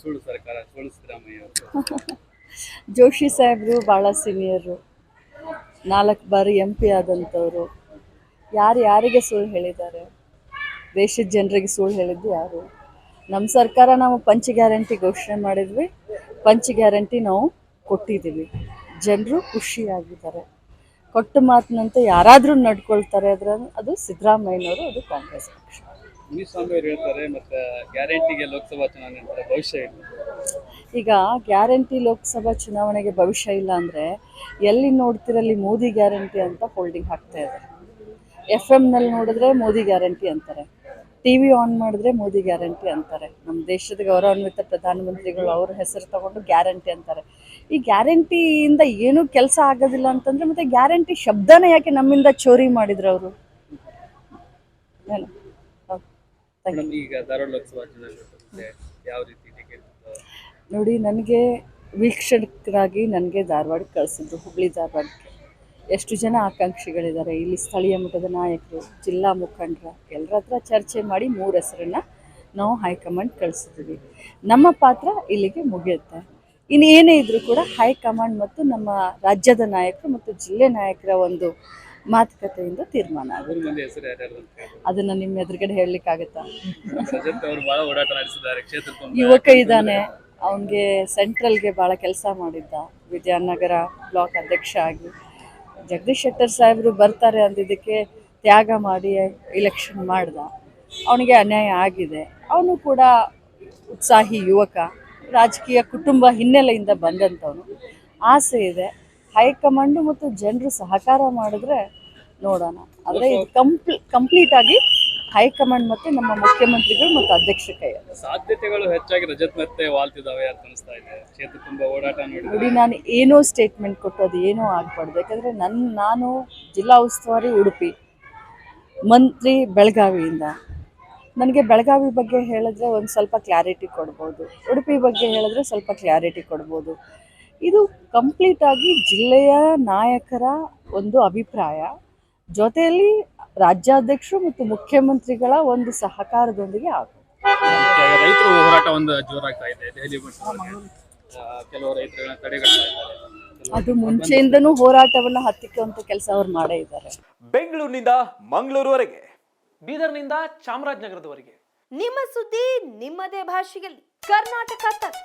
ಸುಳ್ಳು ಸರ್ಕಾರ, ಸುಳ್ಳು ಸಿದ್ದರಾಮಯ್ಯ ಜೋಶಿ ಸಾಹೇಬ್ರು ಭಾಳ ಸೀನಿಯರು ನಾಲ್ಕು ಬಾರಿ ಎಂ ಪಿ ಆದಂಥವ್ರು ಯಾರು ಯಾರಿಗೆ ಸುಳ್ಳು ಹೇಳಿದ್ದಾರೆ? ದೇಶದ ಜನರಿಗೆ ಸುಳ್ಳು ಹೇಳಿದ್ದು ಯಾರು? ನಮ್ಮ ಸರ್ಕಾರ ನಾವು ಪಂಚ ಗ್ಯಾರಂಟಿ ಘೋಷಣೆ ಮಾಡಿದ್ವಿ. ಪಂಚ ಗ್ಯಾರಂಟಿ ನಾವು ಕೊಟ್ಟಿದ್ದೀವಿ. ಜನರು ಖುಷಿಯಾಗಿದ್ದಾರೆ. ಕೊಟ್ಟ ಮಾತಿನಂತೆ ಯಾರಾದರೂ ನಡ್ಕೊಳ್ತಾರೆ ಅದ್ರ ಅದು ಸಿದ್ದರಾಮಯ್ಯನವರು ಅದು ಕಾಂಗ್ರೆಸ್ ಪಕ್ಷ. ಹೇಳ್ತಾರೆ ಮತ್ತೆ ಗ್ಯಾರಂಟಿಗೆ ಲೋಕಸಭಾ ಚುನಾವಣೆ ಭವಿಷ್ಯ ಇಲ್ಲ. ಈಗ ಗ್ಯಾರಂಟಿ ಲೋಕಸಭಾ ಚುನಾವಣೆಗೆ ಭವಿಷ್ಯ ಇಲ್ಲ ಅಂದರೆ ಎಲ್ಲಿ ನೋಡ್ತಿರಲ್ಲಿ ಮೋದಿ ಗ್ಯಾರಂಟಿ ಅಂತ ಹೋಲ್ಡಿಂಗ್ ಹಾಕ್ತಾ ಇದೆ ಎಫ್ ಎಮ್ನಲ್ಲಿ ನೋಡಿದ್ರೆ ಮೋದಿ ಗ್ಯಾರಂಟಿ ಅಂತಾರೆ. ಟಿ ವಿ ಆನ್ ಮಾಡಿದ್ರೆ ಮೋದಿ ಗ್ಯಾರಂಟಿ ಅಂತಾರೆ. ನಮ್ಮ ದೇಶದ ಗೌರವಾನ್ವಿತ ಪ್ರಧಾನಮಂತ್ರಿಗಳು ಅವ್ರ ಹೆಸರು ತಗೊಂಡು ಗ್ಯಾರಂಟಿ ಅಂತಾರೆ. ಈ ಗ್ಯಾರಂಟಿಯಿಂದ ಏನೂ ಕೆಲಸ ಆಗೋದಿಲ್ಲ ಅಂತಂದ್ರೆ ಮತ್ತೆ ಗ್ಯಾರಂಟಿ ಶಬ್ದನೇ ಯಾಕೆ ನಮ್ಮಿಂದ ಚೋರಿ ಮಾಡಿದ್ರು ಅವರು? ನೋಡಿ ನನಗೆ ವೀಕ್ಷಕರಾಗಿ ನನಗೆ ಧಾರವಾಡಕ್ಕೆ ಕಳಿಸಿದ್ರು ಹುಬ್ಳಿ ಧಾರವಾಡಕ್ಕೆ. ಎಷ್ಟು ಜನ ಆಕಾಂಕ್ಷಿಗಳಿದ್ದಾರೆ? ಇಲ್ಲಿ ಸ್ಥಳೀಯ ಮಟ್ಟದ ನಾಯಕರು ಜಿಲ್ಲಾ ಮುಖಂಡರ ಎಲ್ಲರ ಹತ್ರ ಚರ್ಚೆ ಮಾಡಿ ಮೂರು ಹೆಸರನ್ನು ನಾವು ಹೈಕಮಾಂಡ್ ಕಳಿಸಿದ್ವಿ ನಮ್ಮ ಪಾತ್ರ ಇಲ್ಲಿಗೆ ಮುಗಿಯುತ್ತೆ. ಇನ್ನು ಏನೇ ಇದ್ರೂ ಕೂಡ ಹೈಕಮಾಂಡ್ ಮತ್ತು ನಮ್ಮ ರಾಜ್ಯದ ನಾಯಕರು ಮತ್ತು ಜಿಲ್ಲೆ ನಾಯಕರ ಒಂದು ಮಾತುಕತೆಯಿಂದ ತೀರ್ಮಾನ ಅದನ್ನ ನಿಮ್ಮ ಎದುರುಗಡೆ ಹೇಳಲಿಕ್ಕಾಗತ್ತಾ? ಬಹಳ ಯುವಕ ಇದ್ದಾನೆ. ಅವನಿಗೆ ಸೆಂಟ್ರಲ್ಗೆ ಭಾಳ ಕೆಲಸ ಮಾಡಿದ್ದ. ವಿದ್ಯಾನಗರ ಬ್ಲಾಕ್ ಅಧ್ಯಕ್ಷ ಆಗಿ. ಜಗದೀಶ್ ಶೆಟ್ಟರ್ ಸಾಹೇಬರು ಬರ್ತಾರೆ ಅಂದಿದ್ದಕ್ಕೆ ತ್ಯಾಗ ಮಾಡಿ ಇಲೆಕ್ಷನ್ ಮಾಡ್ದ. ಅವನಿಗೆ ಅನ್ಯಾಯ ಆಗಿದೆ. ಅವನು ಕೂಡ ಉತ್ಸಾಹಿ ಯುವಕ, ರಾಜಕೀಯ ಕುಟುಂಬ ಹಿನ್ನೆಲೆಯಿಂದ ಬಂದಂಥವನು ಆಸೆ ಇದೆ. ಹೈಕಮಾಂಡು ಮತ್ತು ಜನರು ಸಹಕಾರ ಮಾಡಿದ್ರೆ ನೋಡೋಣ. ಆದರೆ ಇದು ಕಂಪ್ಲೀ ಕಂಪ್ಲೀಟ್ ಆಗಿ ಹೈಕಮಾಂಡ್ ಮತ್ತು ನಮ್ಮ ಮುಖ್ಯಮಂತ್ರಿಗಳು ಮತ್ತು ಅಧ್ಯಕ್ಷ ಕೈ ಸಾಧ್ಯತೆಗಳು ಹೆಚ್ಚಾಗಿ ರಜತ್ ಮತ್ತೆ ವಾಲ್ತಿದಾವೆ ಅಂತ ಅನಿಸ್ತಾ ಇದೆ. ಕ್ಷೇತ್ರ ತುಂಬಾ ಓಡಾಟ ನೋಡಿ ನಾನು ಏನೋ ಸ್ಟೇಟ್ಮೆಂಟ್ ಕೊಟ್ಟು ಅದು ಏನೋ ಆಗಬಾರ್ದು. ಯಾಕಂದರೆ ನನ್ನ ನಾನು ಜಿಲ್ಲಾ ಉಸ್ತುವಾರಿ ಉಡುಪಿ ಮಂತ್ರಿ ಬೆಳಗಾವಿಯಿಂದ. ನನಗೆ ಬೆಳಗಾವಿ ಬಗ್ಗೆ ಹೇಳಿದ್ರೆ ಒಂದು ಸ್ವಲ್ಪ ಕ್ಲಾರಿಟಿ ಕೊಡ್ಬೋದು. ಉಡುಪಿ ಬಗ್ಗೆ ಹೇಳಿದ್ರೆ ಸ್ವಲ್ಪ ಕ್ಲಾರಿಟಿ ಕೊಡ್ಬೋದು. ಇದು ಕಂಪ್ಲೀಟಾಗಿ ಜಿಲ್ಲೆಯ ನಾಯಕರ ಒಂದು ಅಭಿಪ್ರಾಯ. ಜೊತೆಯಲ್ಲಿ ರಾಜ್ಯಾಧ್ಯಕ್ಷರು ಮತ್ತು ಮುಖ್ಯಮಂತ್ರಿಗಳ ಒಂದು ಸಹಕಾರದೊಂದಿಗೆ ಆಗುತ್ತೆ ರೈತರ ಹೋರಾಟ ಒಂದು ಜೋರಾಗ್ತಾ ಇದೆ ದೆಹಲಿ ಕೆಲವು ರೈತರುಗಳನ್ನ ತಡೆಗಟ್ತಾ ಇದ್ದಾರೆ. ಅದು ಮುಂಚೆಯಿಂದನೂ ಹೋರಾಟವನ್ನ ಹತ್ತಿಕ್ಕುವಂತ ಕೆಲಸ ಅವ್ರು ಮಾಡೇ ಇದ್ದಾರೆ. ಬೆಂಗಳೂರಿನಿಂದ ಮಂಗಳೂರುವರೆಗೆ. ಬೀದರ್ನಿಂದ ಚಾಮರಾಜನಗರದವರೆಗೆ. ನಿಮ್ಮ ಸುದ್ದಿ ನಿಮ್ಮದೇ ಭಾಷೆಯಲ್ಲಿ. ಕರ್ನಾಟಕ ತಕ್.